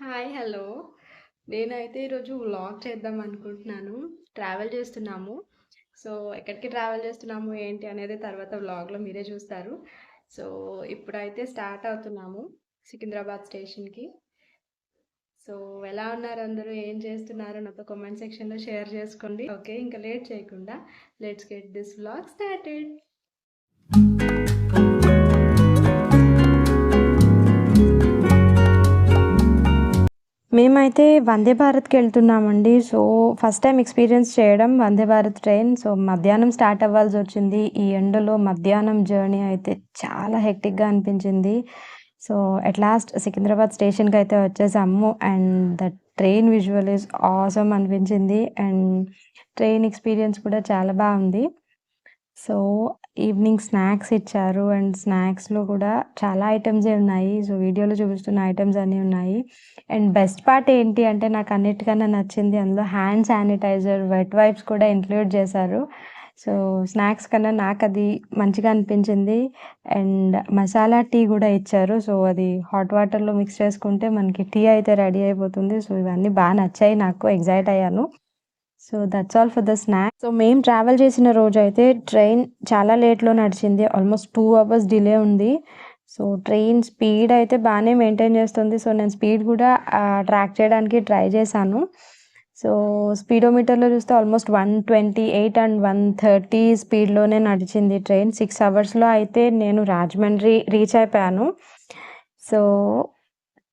Hi hello. నేనైతే ఈరోజు vlog చేద్దాం అనుకుంటున్నాను. ట్రావెల్ చేస్తున్నాము. సో ఎక్కడికి ట్రావెల్ చేస్తున్నాము ఏంటి అనేది తర్వాత వ్లాగ్లో మీరే చూస్తారు. సో ఇప్పుడైతే స్టార్ట్ అవుతున్నాము సికింద్రాబాద్ స్టేషన్కి. సో ఎలా ఉన్నారు అందరూ? ఏం చేస్తున్నారు? నాతో కామెంట్ సెక్షన్లో షేర్ చేసుకోండి. ఓకే ఇంకా లేట్ చేయకుండా let's get this vlog started. మేమైతే వందే భారత్కి వెళ్తున్నామండి. సో ఫస్ట్ టైం ఎక్స్పీరియన్స్ చేయడం వందే భారత్ ట్రైన్ సో మధ్యాహ్నం స్టార్ట్ అవ్వాల్సి వచ్చింది. ఈ ఎండలో మధ్యాహ్నం జర్నీ అయితే చాలా హెక్టిక్గా అనిపించింది. సో అట్ లాస్ట్ సికింద్రాబాద్ స్టేషన్కి అయితే వచ్చేసాము. And the train visual is awesome అనిపించింది. అండ్ ట్రైన్ ఎక్స్పీరియన్స్ కూడా చాలా బాగుంది. సో ఈవినింగ్ స్నాక్స్ ఇచ్చారు. అండ్ స్నాక్స్లో కూడా చాలా ఐటమ్సే ఉన్నాయి. సో వీడియోలో చూపిస్తున్న ఐటమ్స్ అన్నీ ఉన్నాయి. అండ్ బెస్ట్ పార్ట్ ఏంటి అంటే నాకు అన్నిటికన్నా నచ్చింది అందులో హ్యాండ్ శానిటైజర్ వెట్ వైప్స్ కూడా ఇంక్లూడ్ చేశారు. సో స్నాక్స్ కన్నా నాకు అది మంచిగా అనిపించింది. అండ్ మసాలా టీ కూడా ఇచ్చారు. సో అది హాట్ వాటర్లో మిక్స్ చేసుకుంటే మనకి టీ అయితే రెడీ అయిపోతుంది. సో ఇవన్నీ బాగా నచ్చాయి నాకు. ఎగ్జైట్ అయ్యాను. So that's all for the snack so మేము ట్రావెల్ చేసిన రోజు అయితే ట్రైన్ చాలా లేట్లో నడిచింది. ఆల్మోస్ట్ టూ అవర్స్ డిలే ఉంది. సో ట్రైన్ స్పీడ్ అయితే బాగానే మెయింటైన్ చేస్తుంది. సో నేను స్పీడ్ కూడా ట్రాక్ చేయడానికి ట్రై చేశాను. సో స్పీడోమీటర్లో చూస్తే almost one twenty eight and one thirty స్పీడ్లోనే నడిచింది ట్రైన్ సిక్స్ అవర్స్లో అయితే నేను రాజమండ్రి రీచ్ అయిపోయాను. సో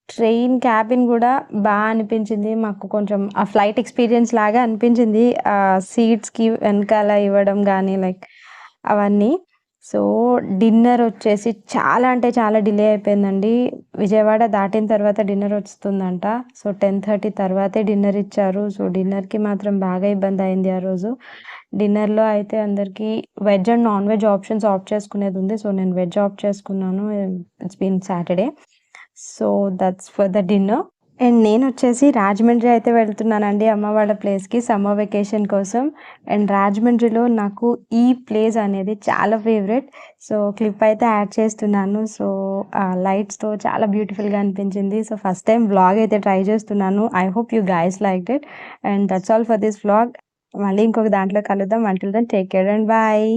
ట్రైన్ క్యాబిన్ కూడా బాగా అనిపించింది. మాకు కొంచెం ఆ ఫ్లైట్ ఎక్స్పీరియన్స్ లాగా అనిపించింది. ఆ సీట్స్కి వెనకాల ఇవ్వడం కానీ లైక్ అవన్నీ. సో డిన్నర్ వచ్చేసి చాలా అంటే చాలా డిలే అయిపోయిందండి. విజయవాడ దాటిన తర్వాత డిన్నర్ వస్తుందంట. సో టెన్ థర్టీ తర్వాతే డిన్నర్ ఇచ్చారు. సో డిన్నర్కి మాత్రం బాగా ఇబ్బంది అయింది ఆ రోజు. డిన్నర్లో అయితే అందరికీ veg and non veg options opt చేసుకునేది ఉంది. సో నేను వెజ్ ఆఫ్ చేసుకున్నాను. It's been Saturday. So that's for the dinner and నేను వచ్చేసి రాజమండ్రి అయితే వెళ్తున్నానండి అమ్మ వాళ్ళ ప్లేస్కి సమ్మర్ వెకేషన్ కోసం. అండ్ రాజమండ్రిలో నాకు ఈ ప్లేస్ అనేది చాలా ఫేవరెట్ సో క్లిప్ అయితే యాడ్ చేస్తున్నాను. సో లైట్స్తో చాలా బ్యూటిఫుల్గా అనిపించింది. సో ఫస్ట్ టైం వ్లాగ్ అయితే ట్రై చేస్తున్నాను. I hope you guys like it and that's all for this vlog మళ్ళీ ఇంకొక దాంట్లో కలుద్దాం. Until then take care and bye